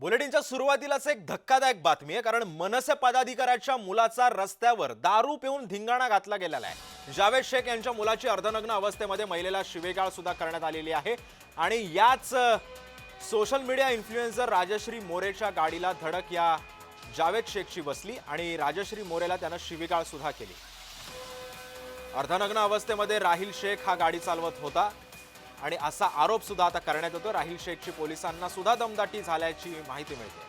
बुलेटिनच्या सुरुवातीलाच एक धक्कादायक बातमी आहे कारण मनसे पदाधिकाऱ्याच्या मुलाचा रस्त्यावर दारू पिऊन धिंगाणा घातला गेलेला आहे. जावेद शेख यांच्या मुलाची अर्धनग्न अवस्थेमध्ये महिलेला शिवेगाळ सुद्धा करण्यात आलेली आहे. आणि याच सोशल मीडिया इन्फ्लुएन्सर राजश्री मोरेच्या गाडीला धडक या जावेद शेखची बसली आणि राजश्री मोरेला त्यानं शिवेगाळ सुद्धा केली. अर्धनग्न अवस्थेमध्ये राहिल शेख हा गाडी चालवत होता. आणि असा आरोप सुद्धा आता करण्यात येतो राहिल शेखची पोलिसांना सुद्धा दमदाटी झाल्याची माहिती मिळते.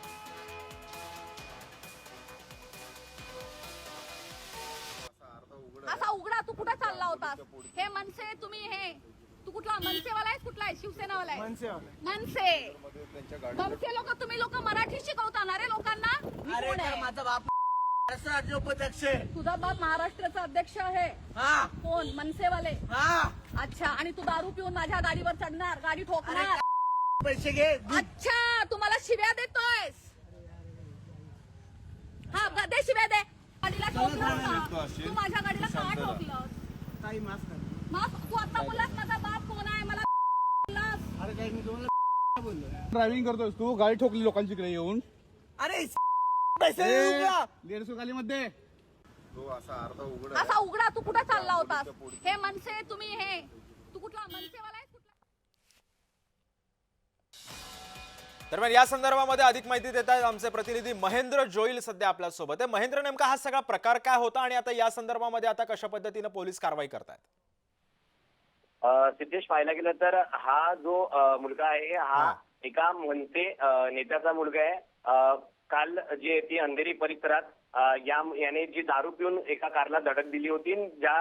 असा उघडा तू कुठे चालला होतास? हे मनसे तुम्ही हे तू कुठला मनसेवाला आहेस कुठला आहे शिवसेनावाला आहे. मनसे. मनसे लोक तुम्ही लोक मराठी शिकवता ना रे लोकांना? आहे? माझा बाप महाराष्ट्र राज्य उपाध्यक्ष आहे. तुझा बाप महाराष्ट्राचा अध्यक्ष आहे. हा. कोण? मनसेवाले. हा. अच्छा आणि तू दारू पिऊन माझ्या गाडीवर चढणार गाडी ठोकणार. पैसे घे. अच्छा तुम्हाला शिव्या देतोयस. हा ग- दे शिव्या दे. गाडीला ठोकलं का? तू माझ्या गाडीला का ठोकलं काही माफ कर. मग तू आता बोललास माझा बाप कोण आहे? मला बोललास अरे काही मी तुम्हाला बोललो ड्रायव्हिंग करतोस तू. गाडी ठोकली लोकांची इकडे येऊन. अरे पैसे देऊ का? दीडशे खाली मध्ये. असा उघडा. तू कुठे चालला होतास? हे मनसे तुम्ही हे. तू कुठला मनसेवाला आहेस कुठला? दरम्यान या संदर्भामध्ये अधिक माहिती देत आहेत आमचे प्रतिनिधी महेंद्र जोईल सध्या आपल्यासोबत आहे. महेंद्र नेमका हा सगळा प्रकार काय होता आणि आता या संदर्भामध्ये आता कशा पद्धतीनं पोलीस कारवाई करतायत? अ, सिद्धेश पाहायला गेलं तर हा जो अ, मुलगा आहे हा. हा. एका मनसे अ, नेत्याचा मुलगा आहे. अ, काल जे ती अंधेरी परिसरात या याने जी दारू पिऊन एका कारला धडक दिली होती ज्या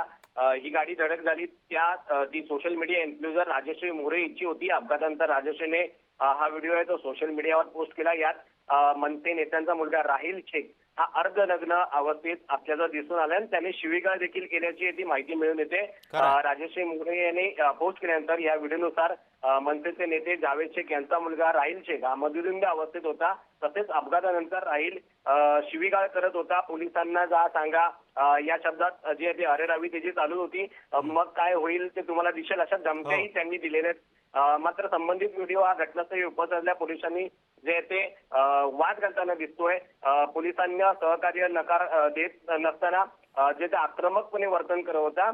ही गाडी धडक झाली त्या ती social media influencer Rajshree More इच्छी होती. अपघातानंतर राजश्रीने हा व्हिडिओ आहे तो सोशल मीडियावर पोस्ट केला. यात मनसे नेत्यांचा मुलगा राहील शेख हा अर्धनग्न अवस्थेत आपल्याला दिसून आला आणि त्याने शिवीगाळ देखील केल्याची ती माहिती मिळून येते. राजश्री मोरे यांनी पोस्ट केल्यानंतर या व्हिडिओनुसार मनसेचे नेते जावेद शेख यांचा मुलगा राहिल शेख हा मधुलिंग अवस्थेत होता. तसेच अपघातानंतर राहिल शिवीगाळ करत होता. पोलिसांना जा सांगा. या शब्दात जी आहे ती अरेरावी त्याची चालू होती मग काय होईल ते तुम्हाला दिसेल अशा धमक्याही हो. त्यांनी दिलेल्या आहेत. मात्र संबंधित व्हिडिओ हा घटनास्थळी उपसरल्या पोलिसांनी जे आहे ते वाद घालताना दिसतोय. पोलिसांना सहकार्य नकार देत नसताना जे ते आक्रमकपणे वर्तन करत होता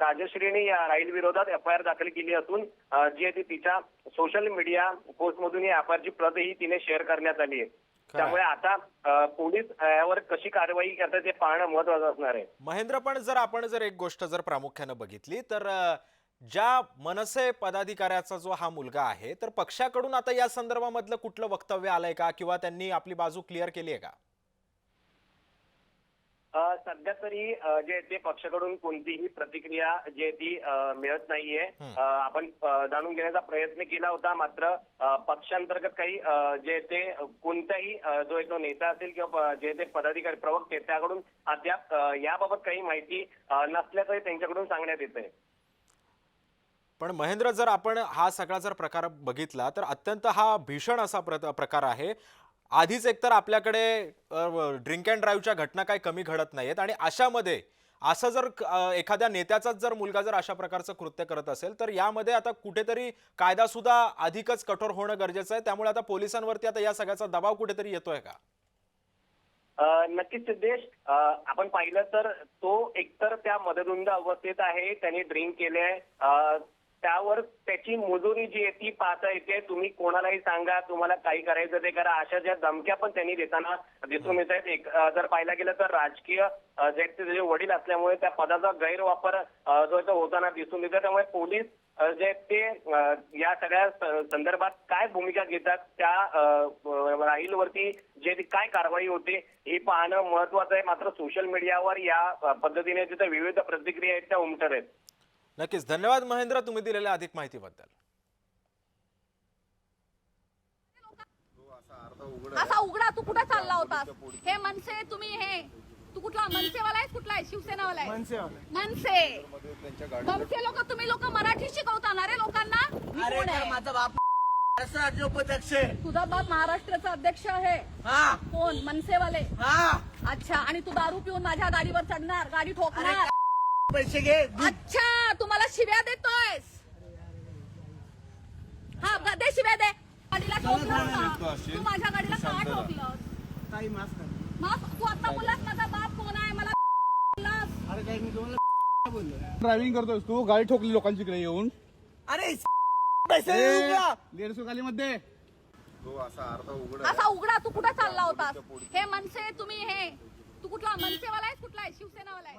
राजश्रीने या राहील विरोधात एफ आय आर दाखल केली असून जी आहे ती तिच्या सोशल मीडिया पोस्टमधून या एफ आय आरची प्रतही तिने शेअर करण्यात आली आहे. त्यामुळे आता पोलीस यावर कशी कारवाई करतात ते पाहणं महत्वाचं असणार आहे. महेंद्र पण जर आपण जर एक गोष्ट जर प्रामुख्यानं बघितली तर ज्या मनसे पदाधिकाऱ्याचा जो हा मुलगा आहे तर पक्षाकडून आता या संदर्भामधलं कुठलं वक्तव्य आलंय का? किंवा त्यांनी आपली बाजू क्लिअर केली आहे का? सध्या तरी जे ते पक्षाकडून कोणतीही प्रतिक्रिया जे ती मिळत नाहीये. आपण जाणून घेण्याचा प्रयत्न केला होता मात्र पक्षांतर्गत काही जे ते कोणताही जो एक नेता असेल किंवा जे ते पदाधिकारी प्रवक्ते त्याकडून अद्याप याबाबत काही माहिती नसल्याचंही त्यांच्याकडून सांगण्यात येत आहे पण महेंद्र जर आपण हा सगळा जर प्रकार बघितला तर अत्यंत हा भीषण असा प्र- प्रकार आहे. आधीच एकतर आपल्याकडे ड्रिंक अँड ड्राईव्हच्या घटना काही कमी घडत नाहीयेत आणि अशामध्ये असं जर एखाद्या नेत्याचाच जर मुलगा जर अशा प्रकारचं कृत्य करत असेल तर यामध्ये आता कुठेतरी कायदा सुद्धा अधिकच कठोर होणं गरजेचं आहे. त्यामुळे आता पोलिसांवरती आता या सगळ्याचा दबाव कुठेतरी येतोय का? नक्कीच सिद्धेश आपण पाहिलं तर तो एकतर त्या मदरुंद अवस्थेत आहे त्याने ड्रिंक केले त्यावर त्याची मजुरी जी आहे ती पाहता येते. तुम्ही कोणालाही सांगा तुम्हाला काही करायचं ते करा. अशा ज्या धमक्या पण त्यांनी देताना दिसून येत आहेत. एक जर पाहायला गेलं तर राजकीय जे त्याचे वडील असल्यामुळे त्या पदाचा गैरवापर जो आहे तो होताना दिसून येतो. त्यामुळे पोलीस जे ते या सगळ्या संदर्भात काय भूमिका घेतात त्या राहीलवरती जे काय कारवाई होते हे पाहणं महत्वाचं आहे. मात्र सोशल मीडियावर या पद्धतीने तिथे विविध प्रतिक्रिया आहेत त्या उमटत आहेत. नक्कीच. धन्यवाद महेंद्र तुम्ही दिलेल्या अधिक माहितीबद्दल. असा उघडा तू कुठे चालला होतास? हे मनसे तुम्ही हे तू कुठला मनसेवाला आहेस कुठला आहे शिवसेनावाला आहे. मनसे. मनसे लोक तुम्ही लोक मराठी शिकवता ना रे लोकांना? मी अरे कोण तर आहे? माझा बाप महाराष्ट्र राज्य उपाध्यक्ष आहे. तुझा बाप महाराष्ट्राचा अध्यक्ष आहे. हा. कोण? मनसेवाले. हा. अच्छा आणि तू दारू पिऊन माझ्या गाडीवर चढणार गाडी ठोकणार. पैसे घे. अच्छा तुम्हाला शिव्या देतोयस. हा ग- दे शिव्या दे. गाडीला ठोकलं का? तू माझ्या गाडीला ठोकलं काही माफ कर. मग तू आता बोललास माझा बाप कोण आहे? मला बोललास. अरे काही मी तुम्हाला बोललो. ड्रायव्हिंग करतोस तू? गाडी ठोकली लोकांची इकडे येऊन. अरे पैसे देऊ का? दीडशे गालीमध्ये असा उघडा तू कुठे चालला होतास? हे मनसे तुम्ही हे. तू कुठला मनसेवाला आहेस कुठला आहे? शिवसेनावाला आहे?